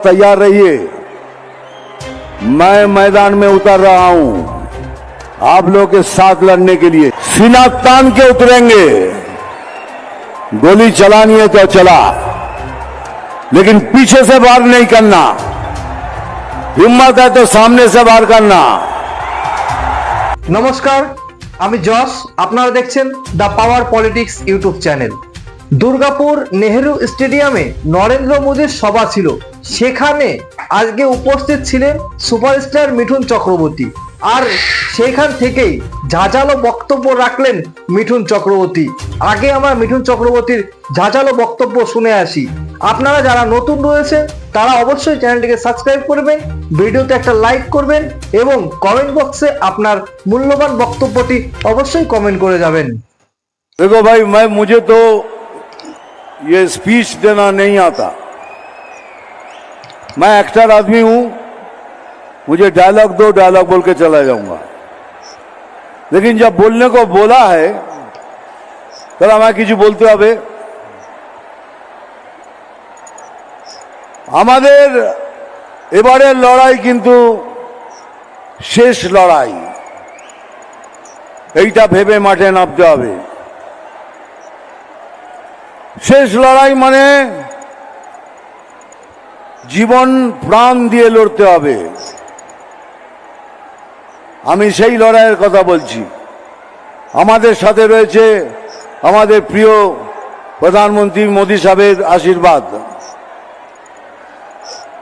तैयार रहिए मैं मैदान में उतर रहा हूं आप लोग के साथ लड़ने के लिए सीना तान के उतरेंगे गोली चलानी है तो चला लेकिन पीछे से वार नहीं करना हिम्मत है तो सामने से वार करना নমস্কার আমি যশ আপনারা দেখছেন the power politics YouTube channel Durgapur Nehru স্টেডিয়ামে নরেন্দ্র মোদীর সভা ছিল সেখানে আজকে উপস্থিত ছিলেন সুপারস্টার মিঠুন চক্রবর্তী আর সেখান থেকেই ঝাঁঝালো বক্তব্য রাখলেন মিঠুন চক্রবর্তী আগে আমরা মিঠুন চক্রবর্তীর ঝাঁঝালো বক্তব্য শুনে আসি আপনারা যারা নতুন রয়েছেন তারা অবশ্যই চ্যানেলটিকে সাবস্ক্রাইব করবেন ভিডিওতে একটা লাইক করবেন এবং কমেন্ট বক্সে আপনার মূল্যবান বক্তব্যটি অবশ্যই কমেন্ট করে যাবেন देखो भाई मैं मुझे तो ये स्पीच देना नहीं आता मैं एक्टर आदमी हूं मुझे डायलॉग दो डायलॉग बोल के चला जाऊंगा लेकिन जब बोलने को बोला है তাহলে আমায় কিছু বলতে হবে আমাদের এবারের লড়াই কিন্তু শেষ লড়াই এইটা ভেবে মাঠে নামতে হবে শেষ লড়াই মানে জীবন প্রাণ দিয়ে লড়তে হবে। আমি সেই লড়াইয়ের কথা বলছি। আমাদের সাথে রয়েছে আমাদের প্রিয় প্রধানমন্ত্রী মোদী সাহেবের আশীর্বাদ।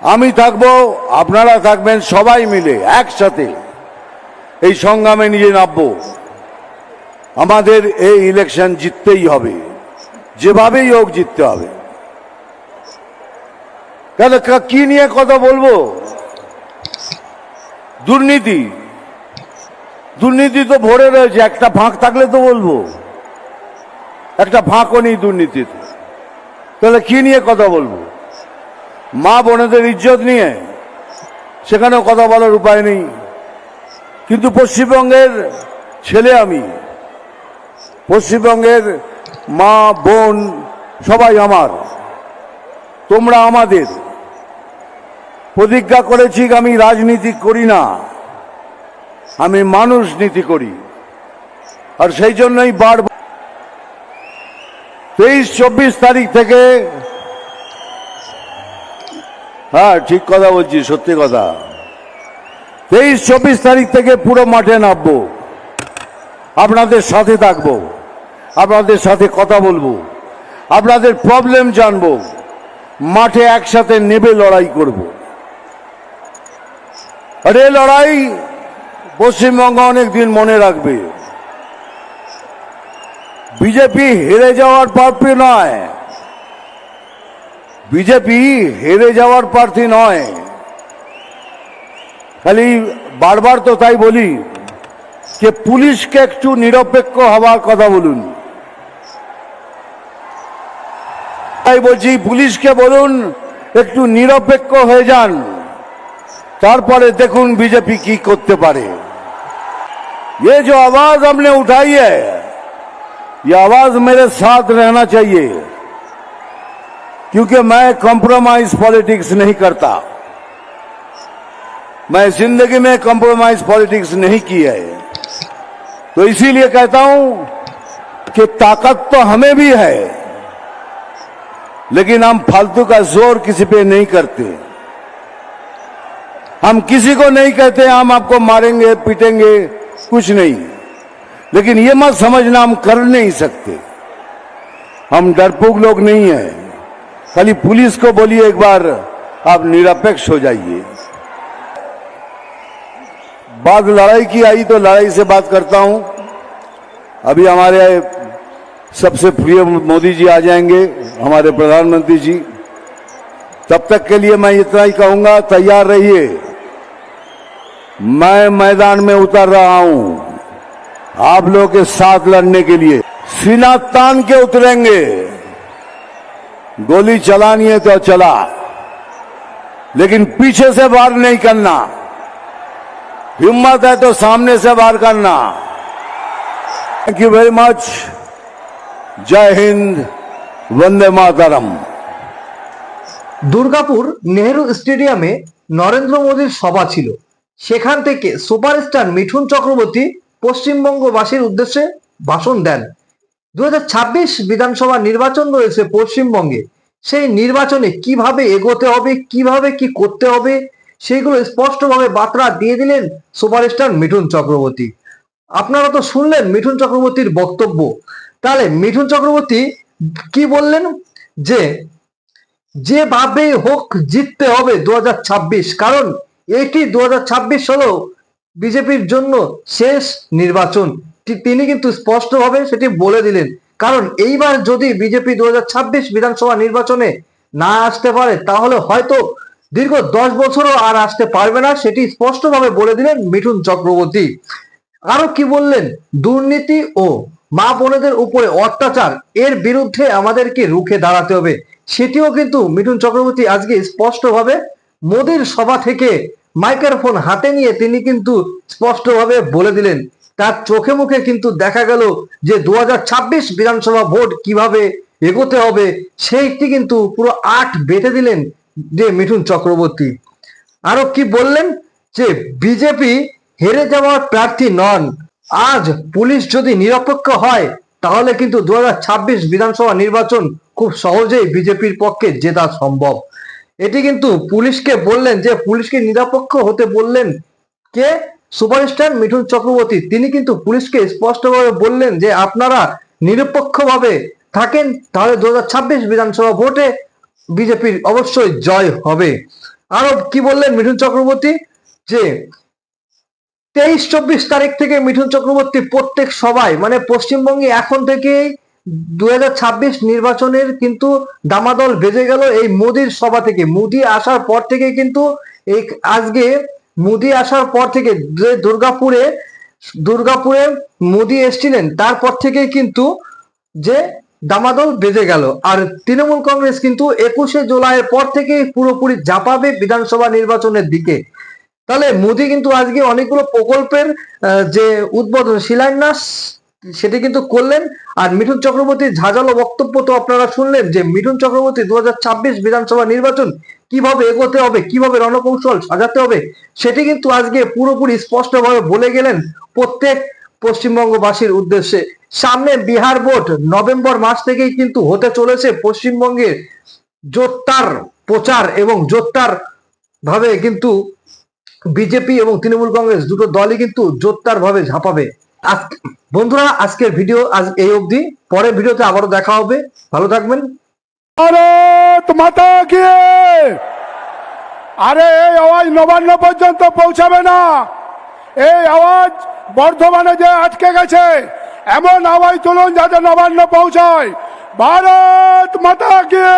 আমি থাকব, আপনারা থাকবেন সবাই মিলে একসাথে এই সংগ্রামে নিজে নামবো। আমাদের এই ইলেকশন জিততেই হবে। যেভাবেই হোক জিততে হবে। কেন কা- নিয়ে কথা বলব? দুর্নীতি। দুর্নীতি তো ভরে রয়েছে, একটা ফাঁক থাকলে তো বলব। একটা ফাঁকও নেই দুর্নীতিতে। তাহলে কি নিয়ে কথা বলব? মা বোনেদের ইজ্জত নিয়ে সেখানেও কথা বলার উপায় নেই। কিন্তু পশ্চিমবঙ্গের ছেলে আমি, পশ্চিমবঙ্গের মা, বোন সবাই আমার। তোমরা আমাদের। প্রতিজ্ঞা করেছি আমি রাজনীতি করি না, আমি মানুষ নীতি করি। আর সেই জন্যই বার তেইশ, চব্বিশ তারিখ থেকে হ্যাঁ ঠিক কথা বলছি, সত্যি কথা। তেইশ, চব্বিশ তারিখ থেকে পুরো মাঠে নামবো। আপনাদের সাথে থাকব। আপনাদের সাথে কথা বলব। আপনাদের প্রবলেম জানব। মাঠে একসাথে নেবে, লড়াই করব। আর এই লড়াই পশ্চিমবঙ্গ অনেকদিন মনে রাখবে। বিজেপি হেরে যাওয়ার প্রার্থী নয়। বিজেপি হেরে যাওয়ার প্রার্থী নয়। খালি বারবার তো তাই বলি যে পুলিশকে একটু নিরপেক্ষ হওয়ার কথা বলুন। তাই বলছি পুলিশকে বলুন, একটু নিরপেক্ষ হয়ে যান। তারপরে দেখুন बीजेपी की করতে পারে ये जो आवाज हमने उठाई है ये आवाज मेरे साथ रहना चाहिए क्योंकि मैं कॉम्प्रोमाइज पॉलिटिक्स नहीं करता मैं जिंदगी में कॉम्प्रोमाइज पॉलिटिक्स नहीं की है तो इसीलिए कहता हूं कि ताकत तो हमें भी है लेकिन हम फालतू का जोर किसी पे नहीं करते हम किसी को नहीं कहते, हम आपको मारेंगे, पीटेंगे, कुछ नहीं। लेकिन ये मत समझना, हम कर नहीं सकते। हम डरपोक लोग नहीं है। खाली पुलिस को बोलिए एक बार, आप निरपेक्ष हो जाइए। बात लड़ाई की आई तो लड़ाई से बात करता हूँ। अभी हमारे सबसे प्रिय मोदी जी आ जाएँगे, हमारे प्रधानमंत्री जी। तब तक के लिए मैं इतना ही कहूँगा, तैयार रहिए। मैं मैदान में उतर रहा हूं आप लोगों के साथ लड़ने के लिए सीना तान के उतरेंगे गोली चलानी है तो चला लेकिन पीछे से वार नहीं करना हिम्मत है तो सामने से वार करना थैंक यू वेरी मच जय हिंद वंदे मातरम দুর্গাপুর নেহেরু স্টেডিয়ামে নরেন্দ্র মোদীর সভা ছিল সেখান থেকে সুপারস্টার মিঠুন চক্রবর্তী পশ্চিমবঙ্গবাসীর উদ্দেশ্যে ভাষণ দেন। দু হাজার ছাব্বিশ বিধানসভা নির্বাচন রয়েছে পশ্চিমবঙ্গে। সেই নির্বাচনে কীভাবে এগোতে হবে, কীভাবে কি করতে হবে সেইগুলো স্পষ্টভাবে বার্তা দিয়ে দিলেন সুপারস্টার মিঠুন চক্রবর্তী। আপনারা তো শুনলেন মিঠুন চক্রবর্তীর বক্তব্য। তাহলে মিঠুন চক্রবর্তী কি বললেন? যে, যেভাবে হোক জিততে হবে দু হাজার ছাব্বিশ। কারণ এটি দু হলো বিজেপির জন্য শেষ নির্বাচন। তিনি কিন্তু স্পষ্টভাবে সেটি বলে দিলেন। কারণ এইবার যদি বিজেপি দু হাজার ছাব্বিশ বিধানসভা নির্বাচনে না আসতে পারে, তাহলে হয়তো দীর্ঘ দশ বছরও আর আসতে পারবে না, সেটি স্পষ্টভাবে বলে দিলেন মিঠুন চক্রবর্তী। আরও কি বললেন? দুর্নীতি ও মা বোনেদের উপরে অত্যাচার, এর বিরুদ্ধে আমাদেরকে রুখে দাঁড়াতে হবে। সেটিও কিন্তু মিঠুন চক্রবর্তী আজকে স্পষ্টভাবে মোদীর সভা থেকে মাইক্রোফোন হাতে নিয়ে তিনি কিন্তু স্পষ্টভাবে বলে দিলেন। তার চোখে মুখে কিন্তু দেখা গেল যে দু হাজার ছাব্বিশ বিধানসভা ভোট কীভাবে এগোতে হবে, সেইটি কিন্তু পুরো আট বেঁধে দিলেন যে মিঠুন চক্রবর্তী। আরও কি বললেন? যে বিজেপি হেরে যাওয়ার প্রার্থী নন। আজ পুলিশ যদি নিরপেক্ষ হয়, তাহলে কিন্তু দু হাজার ছাব্বিশ বিধানসভা নির্বাচন খুব সহজেই বিজেপির পক্ষে জেতা সম্ভব। এটি কিন্তু পুলিশকে বললেন যে পুলিশকে নিরপেক্ষ হতে বললেন কে? সুপারস্টার মিঠুন চক্রবর্তী। তিনি কিন্তু পুলিশকে স্পষ্টভাবে বললেন যে আপনারা নিরপেক্ষভাবে থাকেন, তাহলে দু হাজার ছাব্বিশ বিধানসভা ভোটে বিজেপির অবশ্যই জয় হবে। আরও কি বললেন মিঠুন চক্রবর্তী? যে তেইশ চব্বিশ তারিখ থেকে মিঠুন চক্রবর্তী প্রত্যেক সভায় মানে পশ্চিমবঙ্গে এখন থেকে দু হাজার ছাব্বিশ নির্বাচনের কিন্তু দামাদল বেজে গেল এই মোদির সভা থেকে। মোদি আসার পর থেকে কিন্তু এই আজকে মোদি আসার পর থেকে যে দুর্গাপুরে দুর্গাপুরে মোদি এসছিলেন, তারপর থেকে কিন্তু যে দামাদল বেজে গেল। আর তৃণমূল কংগ্রেস কিন্তু একুশে জুলাইয়ের পর থেকে পুরোপুরি ঝাঁপাবে বিধানসভা নির্বাচনের দিকে। তাহলে মোদি কিন্তু আজকে অনেকগুলো প্রকল্পের যে উদ্বোধন, শিলান্যাস সেটি কিন্তু করলেন। আর মিঠুন চক্রবর্তীর ঝাঁঝালো বক্তব্য তো আপনারা শুনলেন যে, মিঠুন চক্রবর্তী দুহাজার ছাব্বিশ বিধানসভা নির্বাচন কীভাবে এগোতে হবে, কীভাবে রণকৌশল সাজাতে হবে, সেটি কিন্তু আজকে পুরোপুরি স্পষ্টভাবে বলে গেলেন প্রত্যেক পশ্চিমবঙ্গবাসীর উদ্দেশ্যে। সামনে বিহার ভোট নভেম্বর মাস থেকেই কিন্তু হতে চলেছে পশ্চিমবঙ্গের জোরদার প্রচার এবং জোরদার ভাবে কিন্তু বিজেপি এবং তৃণমূল কংগ্রেস দুটো দলই কিন্তু জোরদার ভাবে ঝাঁপাবে। বন্ধুরা, আজকের ভিডিও আজ এই অবধি। পরের ভিডিওতে আবারও দেখা হবে। ভালো থাকবেন। আরে, এই আওয়াজ নবান্ন পর্যন্ত পৌঁছাবে না। এই আওয়াজ বর্ধমানে যে আটকে গেছে, এমন আওয়াজ তুলুন যাতে নবান্ন পৌঁছায়। ভারত মাতা কি?